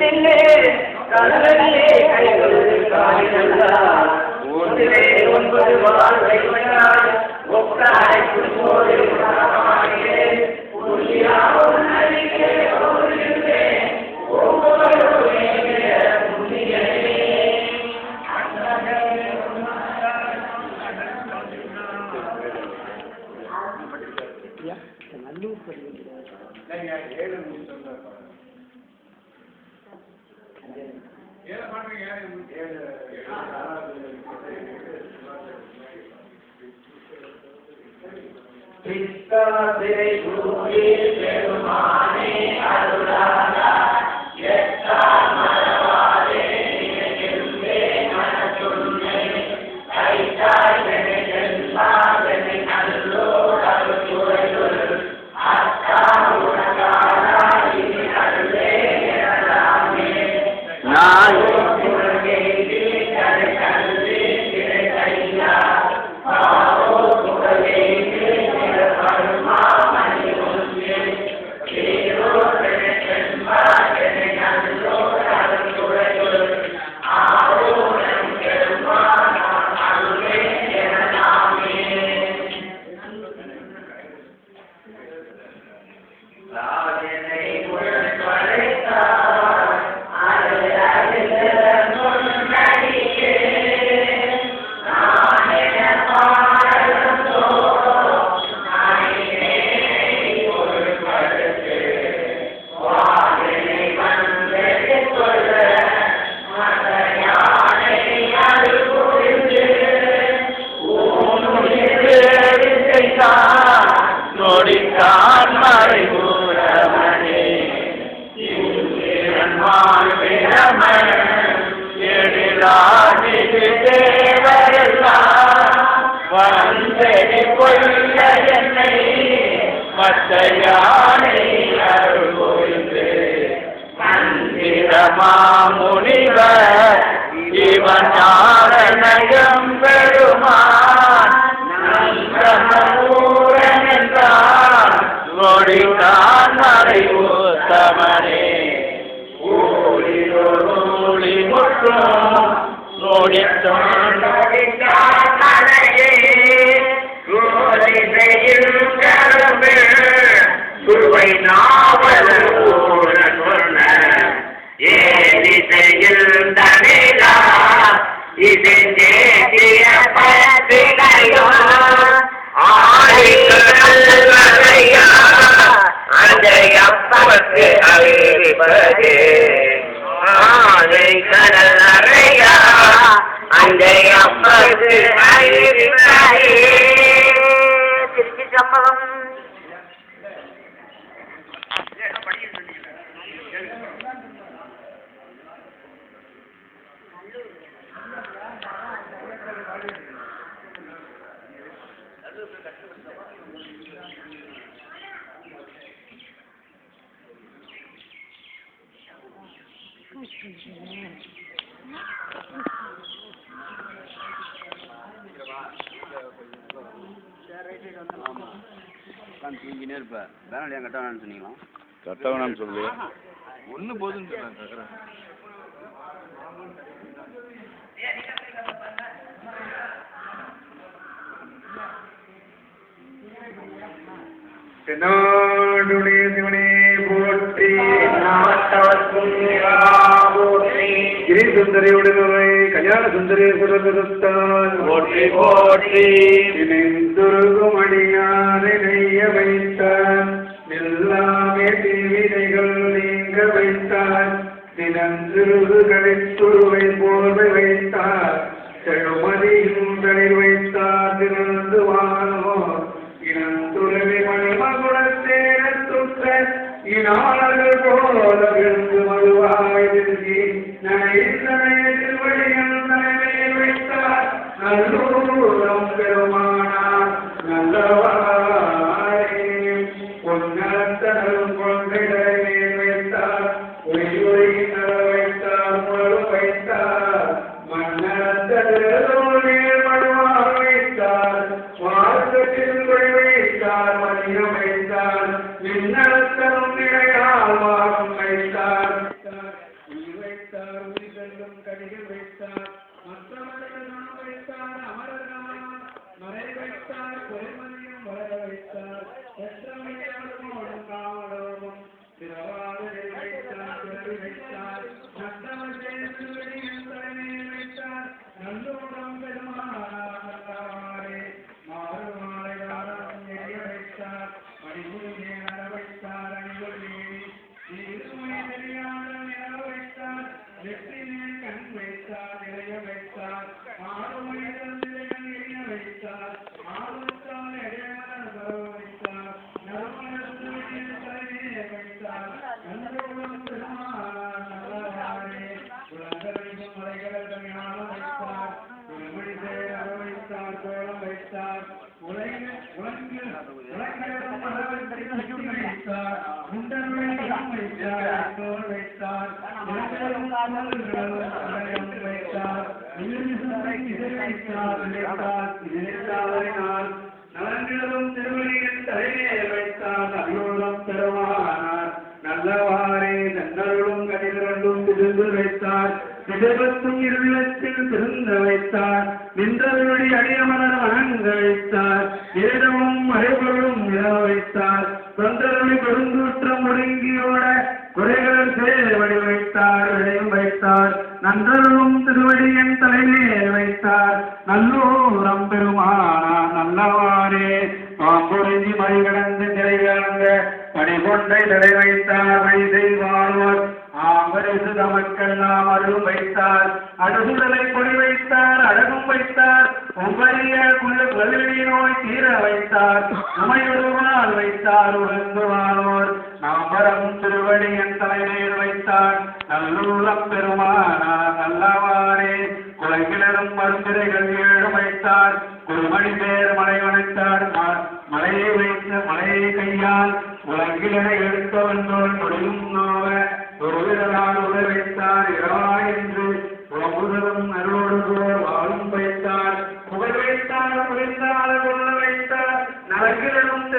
நின்னே கடலிலே கைகள் காலினல்லார் ஒன்றிலே ஒன்பது வாழ்வை வைத்தார் ஒக்காய் கிறிஸ்தவத்திரை கூறி பெருமானே அருளாதா எத்தார் மறவாதே நினைக்கின்றே மனத்துன்னை கைத்தாய் நினைக்கின்றாதனை எழிலாதிகு தேவரெல்லாம் வந்தடி கொள்ள என்னை மற்ற யானை மந்திரமா முனிவர் இவன் ஞானநயம் பெருமான் நந்தமூரன் என்றான் நொடித்தான் நொடித்தான் சுவை நாவல் ஊரன் சொன்ன ஏதிசையில் தனிலா இதெஞ்சேசிய ஆடிக்கல்லையா அந்த அப்பனுக்கு அறிவிப்பதே ஆனை கடல் அந்த அப்பனுக்கு அறிவிப்பதே திருச்சி சம்பவம் உட்காந்து தூங்கினே இருப்பேன் பேனல் ஏன் கட்ட வேணாம்னு சொன்னீங்களா கட்ட வேணாம்னு சொல்லு. ஒன்று போதுன்னு சொன்னாங்க தென்னாடுடைய சிவனே போற்றி நாட்டவர்க்கும் கிரி சுந்தரியுடனுரை கல்யாண சுந்தரேஸ்வரத்தான் போற்றி போற்றி. இணைந்துருகும் அடியாரை நெய்ய வைத்தார் எல்லாமே தீவினைகள் நீங்க வைத்தார் தினந்திருது கழித்துருவை போர்வை வைத்தார். செழுமதியும் தளிர் வைத்தார். திறந்து வானோ இனந்துறவி மணிமகுடத்தேரத்துற்ற இனாளர்கள் போல திருங்கொழி வைத்தார் மதியம் வைத்தார் மின்னழுத்தம் நிறையால் வாரம் வைத்தார். வைத்தார் உயிர்களும் கடிகள் வைத்தார். மற்றவர்களும் வைத்தார் அமரர்கள் மறை வைத்தார் கொலைமதியும் வளர வைத்தார். எத்தனை திரவ உலகிலும் உலகிலும் வைத்தார். உண்டனுடைய வைத்தார். நலன்களும் திருவடியின் தலைமையை வைத்தார் நல்லோரம் பெருமானார் நல்லவாறே நன்னருளும் கடிதங்களும் திருந்து வைத்தார் திடபத்தும் இருளத்தில் திருந்த வைத்தார் நின்றவருடைய அடியமனர் வணங்க வைத்தார் ஏதமும் மறைபொருளும் இட வைத்தார். தொண்டரவை பெருந்தூற்றம் முடங்கியோட குறைகள் சேவடி வைத்தார் விளையும் வைத்தார். நன்றரும் திருவடியின் தலைமையை வைத்தார். நல்லூரம் பெருமானார் நல்லவாரே பாம்புரிஞ்சி மறிகடந்து கடந்து நிலை கடந்த பணிகொண்டை தடை வைத்தார் வை செய்வார். அவரது நமக்கெல்லாம் அருளும் வைத்தார். அடுகுதலை கொடி வைத்தார் அழகும் வைத்தார். உங்களிய குள்ள நோய் தீர வைத்தார். நமையொருவால் வைத்தார் உழந்து நாமரம் திருவடியின் தலைமையில் வைத்தார். நல்லூரம் பெருமானார் நல்லவாரே குலகிழரும் மருந்திரைகள் ஏழு வைத்தார். குருமணி பேர் மலை வளைத்தார் மலையை வைத்த மலையை கையால் உலகிலன எடுத்தவன்றோன் முடியுண்ணாவ ஒருவிதனால் உதவித்தார் இரவா என்று உலகுதலும் அருளோடு போர் வாழும் வைத்தார் புகழ் வைத்தார் புரிந்தால்